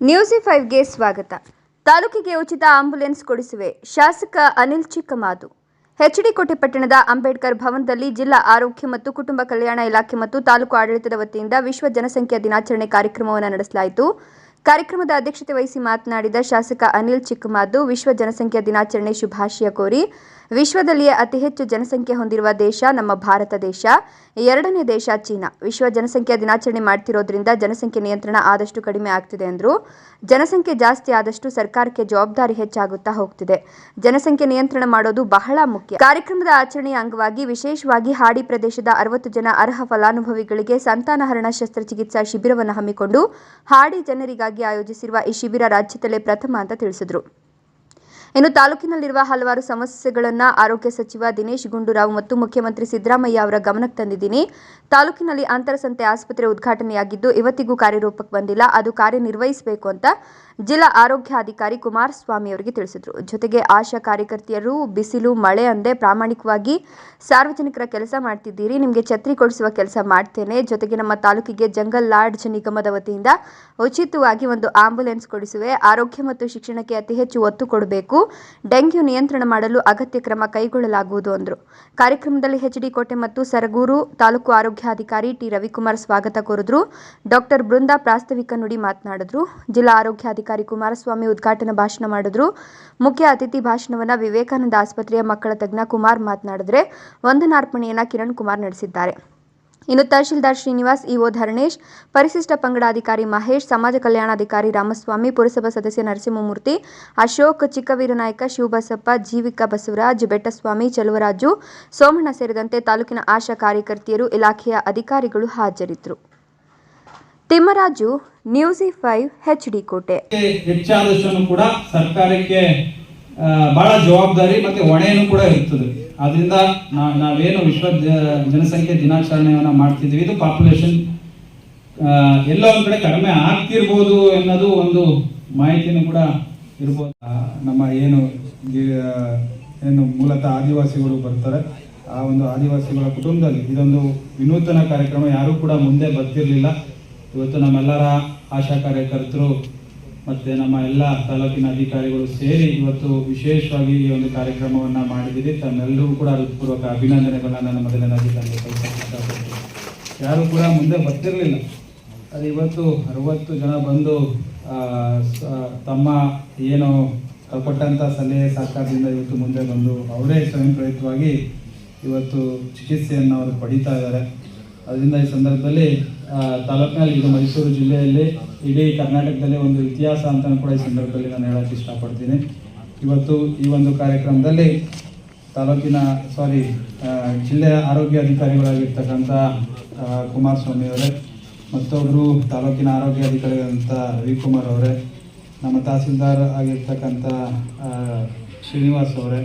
News ಫೈವ್ಗೆ ಸ್ವಾಗತ. ತಾಲೂಕಿಗೆ ಉಚಿತ ಆಂಬ್ಯುಲೆನ್ಸ್ ಕೊಡಿಸುವೆ. ಶಾಸಕ ಅನಿಲ್ ಚಿಕ್ಕಮಾದು. ಹೆಚ್ಡಿಕೋಟೆ ಪಟ್ಟಣದ ಅಂಬೇಡ್ಕರ್ ಭವನದಲ್ಲಿ ಜಿಲ್ಲಾ ಆರೋಗ್ಯ ಮತ್ತು ಕುಟುಂಬ ಕಲ್ಯಾಣ ಇಲಾಖೆ ಮತ್ತು ತಾಲೂಕು ಆಡಳಿತದ ವತಿಯಿಂದ ವಿಶ್ವ ಜನಸಂಖ್ಯಾ ದಿನಾಚರಣೆ ಕಾರ್ಯಕ್ರಮವನ್ನು ನಡೆಸಲಾಯಿತು. ಕಾರ್ಯಕ್ರಮದ ಅಧ್ಯಕ್ಷತೆ ವಹಿಸಿ ಮಾತನಾಡಿದ ಶಾಸಕ ಅನಿಲ್ ಚಿಕ್ಕಮಾದು, ವಿಶ್ವ ಜನಸಂಖ್ಯಾ ದಿನಾಚರಣೆ ಶುಭಾಶಯ ಕೋರಿ, ವಿಶ್ವದಲ್ಲಿಯೇ ಅತಿ ಹೆಚ್ಚು ಜನಸಂಖ್ಯೆ ಹೊಂದಿರುವ ದೇಶ ನಮ್ಮ ಭಾರತ ದೇಶ, ಎರಡನೇ ದೇಶ ಚೀನಾ. ವಿಶ್ವ ಜನಸಂಖ್ಯಾ ದಿನಾಚರಣೆ ಮಾಡ್ತಿರೋದ್ರಿಂದ ಜನಸಂಖ್ಯೆ ನಿಯಂತ್ರಣ ಆದಷ್ಟು ಕಡಿಮೆ ಆಗ್ತಿದೆ ಎಂದರು ಜನಸಂಖ್ಯೆ ಜಾಸ್ತಿ ಆದಷ್ಟು ಸರ್ಕಾರಕ್ಕೆ ಜವಾಬ್ದಾರಿ ಹೆಚ್ಚಾಗುತ್ತಾ ಹೋಗ್ತಿದೆ. ಜನಸಂಖ್ಯೆ ನಿಯಂತ್ರಣ ಮಾಡೋದು ಬಹಳ ಮುಖ್ಯ. ಕಾರ್ಯಕ್ರಮದ ಆಚರಣೆಯ ಅಂಗವಾಗಿ ವಿಶೇಷವಾಗಿ ಹಾಡಿ ಪ್ರದೇಶದ ಅರವತ್ತು ಜನ ಅರ್ಹ ಫಲಾನುಭವಿಗಳಿಗೆ ಸಂತಾನಹರಣ ಶಸ್ತ್ರಚಿಕಿತ್ಸಾ ಶಿಬಿರವನ್ನು ಹಮ್ಮಿಕೊಂಡು ಹಾಡಿ ಜನರಿಗಾಗಿ ಆಯೋಜಿಸಿರುವ ಈ ಶಿಬಿರ ರಾಜ್ಯದಲ್ಲೇ ಪ್ರಥಮ ಅಂತ ತಿಳಿಸಿದರು. ಇನ್ನು ತಾಲೂಕಿನಲ್ಲಿರುವ ಹಲವಾರು ಸಮಸ್ಯೆಗಳನ್ನು ಆರೋಗ್ಯ ಸಚಿವ ದಿನೇಶ್ ಗುಂಡೂರಾವ್ ಮತ್ತು ಮುಖ್ಯಮಂತ್ರಿ ಸಿದ್ದರಾಮಯ್ಯ ಅವರ ಗಮನಕ್ಕೆ ತಂದಿದ್ದೀನಿ. ತಾಲೂಕಿನಲ್ಲಿ ಅಂತರಸಂತೆ ಆಸ್ಪತ್ರೆ ಉದ್ಘಾಟನೆಯಾಗಿದ್ದು ಇವತ್ತಿಗೂ ಕಾರ್ಯರೂಪಕ್ಕೆ ಬಂದಿಲ್ಲ, ಅದು ಕಾರ್ಯನಿರ್ವಹಿಸಬೇಕು ಅಂತ ಜಿಲ್ಲಾ ಆರೋಗ್ಯಾಧಿಕಾರಿ ಕುಮಾರಸ್ವಾಮಿ ಅವರಿಗೆ ತಿಳಿಸಿದರು. ಜೊತೆಗೆ ಆಶಾ ಕಾರ್ಯಕರ್ತೆಯರು ಬಿಸಿಲು, ಮಳೆ ಅಂದೇ ಪ್ರಾಮಾಣಿಕವಾಗಿ ಸಾರ್ವಜನಿಕರ ಕೆಲಸ ಮಾಡ್ತಿದ್ದೀರಿ, ನಿಮಗೆ ಛತ್ರಿ ಕೊಡಿಸುವ ಕೆಲಸ ಮಾಡ್ತೇನೆ. ಜೊತೆಗೆ ನಮ್ಮ ತಾಲೂಕಿಗೆ ಜಂಗಲ್ ಲಾಡ್ಜ್ ನಿಗಮದ ವತಿಯಿಂದ ಉಚಿತವಾಗಿ ಒಂದು ಆಂಬ್ಯುಲೆನ್ಸ್ ಕೊಡಿಸುವೆ. ಆರೋಗ್ಯ ಮತ್ತು ಶಿಕ್ಷಣಕ್ಕೆ ಅತಿ ಹೆಚ್ಚು ಒತ್ತು ಕೊಡಬೇಕು. ಡೆಂಗ್ಯೂ ನಿಯಂತ್ರಣ ಮಾಡಲು ಅಗತ್ಯ ಕ್ರಮ ಕೈಗೊಳ್ಳಲಾಗುವುದು ಅಂದರು. ಕಾರ್ಯಕ್ರಮದಲ್ಲಿ ಹೆಚ್ಡಿ ಕೋಟೆ ಮತ್ತು ಸರಗೂರು ತಾಲೂಕು ಆರೋಗ್ಯಾಧಿಕಾರಿ ಟಿ ರವಿಕುಮಾರ್ ಸ್ವಾಗತ ಕೋರಿದ್ರು. ಡಾಕ್ಟರ್ ಬೃಂದಾ ಪ್ರಾಸ್ತಾವಿಕ ನುಡಿ ಮಾತನಾಡಿದ್ರು. ಜಿಲ್ಲಾ ಆರೋಗ್ಯಾಧಿಕಾರಿ ಕುಮಾರಸ್ವಾಮಿ ಉದ್ಘಾಟನಾ ಭಾಷಣ ಮಾಡಿದ್ರು. ಮುಖ್ಯ ಅತಿಥಿ ಭಾಷಣವನ್ನ ವಿವೇಕಾನಂದ ಆಸ್ಪತ್ರೆಯ ಮಕ್ಕಳ ತಜ್ಞ ಕುಮಾರ್ ಮಾತನಾಡಿದ್ರೆ, ವಂದನಾರ್ಪಣೆಯನ್ನ ಕಿರಣ್ ಕುಮಾರ್ ನಡೆಸಿದ್ದಾರೆ. ಇನ್ನು ತಹಶೀಲ್ದಾರ್ ಶ್ರೀನಿವಾಸ್, ಇಒ ಧರಣೇಶ್, ಪರಿಶಿಷ್ಟ ಪಂಗಡಾಧಿಕಾರಿ ಮಹೇಶ್, ಸಮಾಜ ಕಲ್ಯಾಣಾಧಿಕಾರಿ ರಾಮಸ್ವಾಮಿ, ಪುರಸಭಾ ಸದಸ್ಯ ನರಸಿಂಹಮೂರ್ತಿ, ಅಶೋಕ್ ಚಿಕ್ಕವೀರನಾಯಕ ಶಿವಬಸಪ್ಪ, ಜೀವಿಕಾ ಬಸವರಾಜ್, ಬೆಟ್ಟಸ್ವಾಮಿ, ಚಲುವರಾಜು, ಸೋಮಣ್ಣ ಸೇರಿದಂತೆ ತಾಲೂಕಿನ ಆಶಾ ಕಾರ್ಯಕರ್ತೆಯರು, ಇಲಾಖೆಯ ಅಧಿಕಾರಿಗಳು ಹಾಜರಿದ್ದರು. ತಿಮ್ಮರಾಜು, ನ್ಯೂಸಿ ಫೈವ್ ಎಚ್ಡಿ ಕೋಟೆ. ಹೆಚ್ಚಾದಷ್ಟು ಕೂಡ ಸರ್ಕಾರಕ್ಕೆ ಬಹಳ ಜವಾಬ್ದಾರಿ ಮತ್ತೆ ಹೊಣೆಯನ್ನು ಕೂಡ ಇರ್ತದೆ. ಆದ್ರಿಂದ ನಾ- ನಾವೇನು ವಿಶ್ವ ಜನಸಂಖ್ಯೆ ದಿನಾಚರಣೆಯನ್ನು ಮಾಡ್ತಿದ್ವಿ ಇದು ಪಾಪ್ಯುಲೇಷನ್ ಎಲ್ಲ ಒಂದ್ ಕಡೆ ಕಡಿಮೆ ಆಗ್ತಿರ್ಬೋದು ಅನ್ನೋದು ಒಂದು ಮಾಹಿತಿನೂ ಕೂಡ ಇರ್ಬೋದು. ನಮ್ಮ ಏನು ಏನು ಮೂಲತಃ ಆದಿವಾಸಿಗಳು ಬರ್ತಾರೆ. ಆ ಒಂದು ಆದಿವಾಸಿಗಳ ಕುಟುಂಬದಲ್ಲಿ ಇದೊಂದು ವಿನೂತನ ಕಾರ್ಯಕ್ರಮ ಯಾರೂ ಕೂಡ ಮುಂದೆ ಬರ್ತಿರ್ಲಿಲ್ಲ. ಇವತ್ತು ನಮ್ಮೆಲ್ಲರ ಆಶಾ ಕಾರ್ಯಕರ್ತರು ಮತ್ತೆ ನಮ್ಮ ಎಲ್ಲ ತಾಲೂಕಿನ ಅಧಿಕಾರಿಗಳು ಸೇರಿ ಇವತ್ತು ವಿಶೇಷವಾಗಿ ಈ ಒಂದು ಕಾರ್ಯಕ್ರಮವನ್ನ ಮಾಡಿದ್ದೀರಿ. ತಮ್ಮೆಲ್ಲರಿಗೂ ಕೂಡ ಹೃತ್ಪೂರ್ವಕ ಅಭಿನಂದನೆಗಳನ್ನ ನಮ್ಮ ಸಲ್ಲಿಸಕ್ಕೆ ಇಷ್ಟಪಡ್ತೀನಿ ಯಾರು ಕೂಡ ಮುಂದೆ ಬರ್ತಿರಲಿಲ್ಲ. ಅದು ಇವತ್ತು ಅರವತ್ತು ಜನ ಬಂದು ತಮ್ಮ ಏನು ಕೊಟ್ಟಂತ ಸಲಹೆ ಸಹಕಾರದಿಂದ ಇವತ್ತು ಮುಂದೆ ಬಂದು ಅವರೇ ಸ್ವಯಂ ಪ್ರೇರಿತವಾಗಿ ಇವತ್ತು ಚಿಕಿತ್ಸೆಯನ್ನು ಅವರು ಪಡೀತಾ ಇದ್ದಾರೆ. ಅದರಿಂದ ಈ ಸಂದರ್ಭದಲ್ಲಿ ತಾಲೂಕಿನಲ್ಲಿ ಇದು ಮೈಸೂರು ಜಿಲ್ಲೆಯಲ್ಲಿ ಇಡೀ ಕರ್ನಾಟಕದಲ್ಲಿ ಒಂದು ಇತಿಹಾಸ ಅಂತ ಕೂಡ ಈ ಸಂದರ್ಭದಲ್ಲಿ ನಾನು ಹೇಳಕ್ಕೆ ಇಷ್ಟಪಡ್ತೀನಿ. ಇವತ್ತು ಈ ಒಂದು ಕಾರ್ಯಕ್ರಮದಲ್ಲಿ ತಾಲೂಕಿನ ಸಾರಿ ಜಿಲ್ಲೆಯ ಆರೋಗ್ಯ ಅಧಿಕಾರಿಗಳಾಗಿರ್ತಕ್ಕಂಥ ಕುಮಾರಸ್ವಾಮಿ ಅವರೇ ಮತ್ತೊಬ್ಬರು ತಾಲೂಕಿನ ಆರೋಗ್ಯ ಅಧಿಕಾರಿಗಳಂತ ರವಿಕುಮಾರ್ ಅವರೇ, ನಮ್ಮ ತಹಸೀಲ್ದಾರ್ ಆಗಿರ್ತಕ್ಕಂಥ ಶ್ರೀನಿವಾಸ್ ಅವರೇ